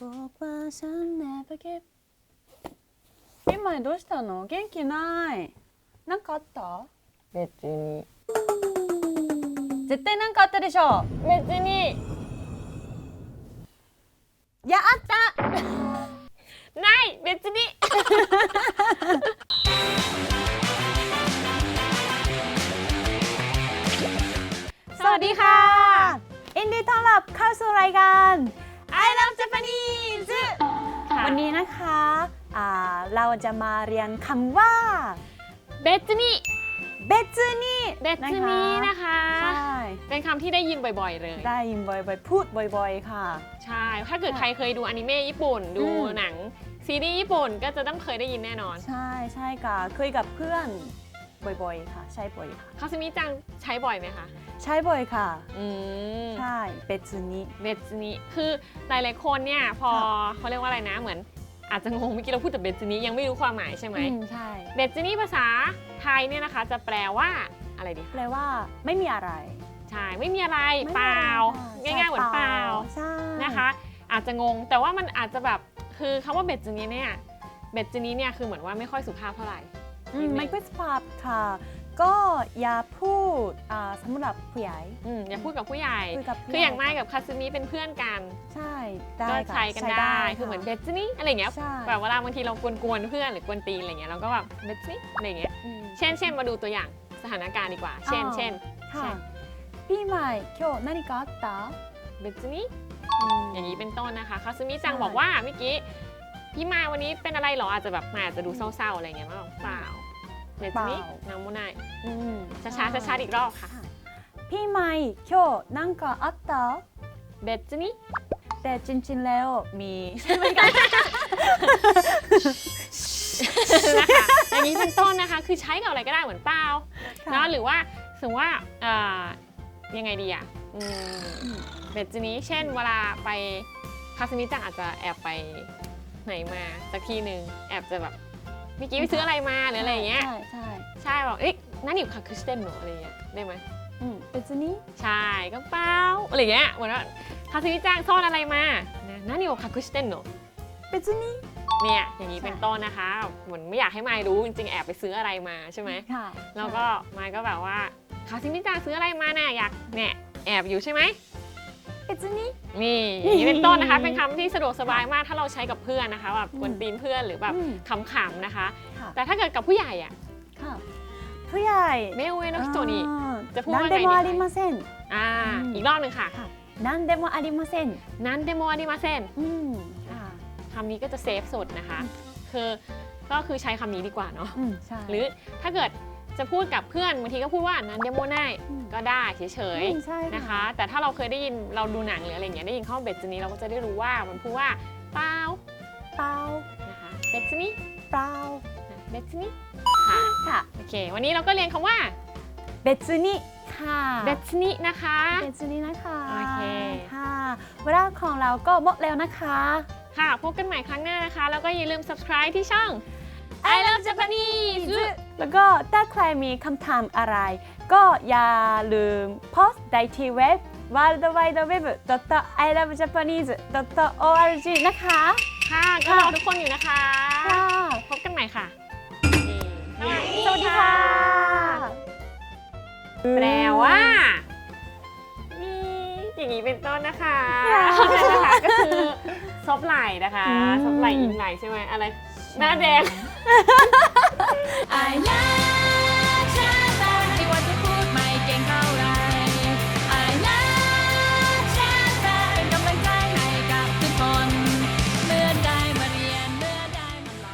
บอกว่าฉัน never give พี่ใหม่どうしたの元気ないなんかあった別に絶対なんかあったでしょ別にいやあったない別に สวัสดีค่ะยินดีต้อนรับเข้าสู่รายการ เจแปนิสค่ะวันนี้นะคะอ่เราจะมาเรียนคำว่าเบสนี่เบจนี่เบสนี่นะคะ ใช่เป็นคำที่ได้ยินบ่อยๆเลย ได้ยินบ่อยๆ พูดบ่อยๆ ค่ะ ใช่ ถ้าเกิดใครเคยดูอนิเมะญี่ปุ่น ดูหนังซีรีส์ญี่ปุ่นก็จะต้องเคยได้ยินแน่นอน ใช่ใช่ค่ะเคยกับเพื่อนบ่อยๆ ค่ะ ใช่บ่อยค่ะคาสมิจังใช้บ่อยไหมคะ ใช้บ่อยค่ะ อืม ใช่เบจนี่เบสนี้คือหลายๆคนเนี่ยพอค่ะเขาเรียกว่าอะไรนะ เหมือนอาจจะงงเมื่อกี้เราพูดแต่เบสนี้ยังไม่รู้ความหมายใช่ไหมอืมใช่ เบสนี้ภาษาไทยเนี่ยนะคะ จะแปลว่าอะไรดีแปลว่าไม่มีอะไรใช่ไม่มีอะไรไม่มีเปล่า อะไรง่ายๆเหมือนเปล่า ใช่นะคะอาจจะงงแต่ว่ามันอาจจะแบบคือคำว่าเบสนี้เนี่ยเบสนี้เนี่ยคือเหมือนว่าไม่ค่อยสุภาพเท่าไหร่ อืม ไม่ค่อยสภาพค่ะ ก็อย่าพูดอ่าสำหรับผู้ใหญ่ อืมอย่าพูดกับผู้ใหญ่ คุยกับผู้ คืออย่างไม่ ใหญ่ กับคาซึมิเป็นเพื่อนกัน ใช่ได้ ก็ ค่ะ ใช้กันได้ คือเหมือนเบ ค่ะ สนี้อะไรอย่างเงี้ย ใช่ แบบเวลาบางทีเรากวนๆเพื่อนหรือกวนตีนอะไรเงี้ยเราก็แบบเบสนี้อะไรเงี้ย อืม เช่นเช่นมาดูตัวอย่างสถานการณ์ดีกว่า เช่น อ๋อ เช่น ค่ะ ใช่ พี่ใหม่今日何かあった เบสนี้ อืม อย่างนี้เป็นต้นนะคะคาซึมิจัง ใช่ บอกว่าเมื่อกี้พี่มาวันนี้เป็นอะไรเหรออาจจะแบบมาอาจจะดูเศร้าๆอะไรเงี้ยมาบอกเปล่า เบสนี้นำมุนาย อืม ช้าๆช้าๆอีกรอบค่ะ พี่ใหม่今日何かあった เบสนี้ แต่จริงๆแล้วมีใช่ไหมคะ นะคะอย่างนี้เป็นต้นนะคะ คือใช้กับอะไรก็ได้เหมือนเปล่า ค่ะ เนาะหรือว่าสมมติว่าเอ่อยังไงดีอ่ะอืม อืม เบสนี้ เช่นเวลาไปคาสมิจังอาจจะแอบไปไหนมาสักที่หนึ่งแอบจะแบบ เมื่อกี้ไปซื้ออะไรมาหรืออะไรอย่างเงี้ย ใช่ใช่ใช่บอกเอ๊ะนั่นอยู่ค่ะคริสเตนเหนออะไรอย่างเงี้ยได้ไหมอืมเป็นซนี้ใช่กระเป๋าอะไรเงี้ยเหมือนว่าคาซิมิจ้างซ่อนอะไรมานะนั่นอยู่ค่ะคริสเตนเหรอเป็นซนี้เนี่ยอย่างนี้เป็นต้นนะคะ เหมือนไม่อยากให้มายรู้จริงๆแอบไปซื้ออะไรมาใช่ไหมค่ะแล้วก็มายก็แบบว่าคาซิมิจ้างซื้ออะไรมาเนี่ยอยากเนี่ยแอบอยู่ใช่ไหม 別に นี่อย่างนี้เป็นต้นนะคะ เป็นคำที่สะดวกสบายมากถ้าเราใช้กับเพื่อนนะคะแบบ อืม กวนตีนเพื่อนหรือแบบ อืม ขำๆนะคะ ค่ะ แต่ถ้าเกิดกับผู้ใหญ่อะ ค่ะผู้ใหญ่ เมลเวโนฮิโตนี่ อ่า จะพูดว่าไงดี 何でもありません อ่า อืม อีกรอบหนึ่งค่ะ ค่ะ何でもありません นั้นเดโมอาดิมาเซน อืมค่ะ คำนี้ก็จะเซฟสุดนะคะ คือก็คือใช้คำนี้ดีกว่าเนาะ อืมใช่ หรือถ้าเกิด จะพูดกับเพื่อนบางทีก็พูดว่านั้นเดโมไนก็ได้เฉยๆนะคะ แต่ถ้าเราเคยได้ยินเราดูหนังหรืออะไรอย่างเงี้ยได้ยินข้อเบสนี้เราก็จะได้รู้ว่ามันพูดว่าเปล่าเปล่านะคะเบสนี้เปล่าเบสนี้ค่ะค่ะโอเค วันนี้เราก็เรียนคำว่าเบสจนี้ค่ะเบสนี้นะคะ別にนะคะโอเค ค่ะเวลาของเราก็หมดแล้วนะคะ ค่ะพบกันใหม่ครั้งหน้านะคะ แล้วก็อย่าลืม subscribe ที่ช่อง I love Japanese แล้วก็ถ้าใครมีคำถามอะไร ก็อย่าลืมโพสต์ได้ที่เว็บ w w w i l o v e j a p a n e s e o r g นะคะค่ะก็รอทุกคนอยู่นะคะ ค่ะพบกันใหม่ค่ะ สวัสดีค่ะ แปลว่า นี่อย่างนี้เป็นต้นนะคะค่ะนั่นนะคะก็คือซบไหล่นะคะอืมซบไหล่อิงไหล่ใช่ไหมอะไร หน้าแดง I love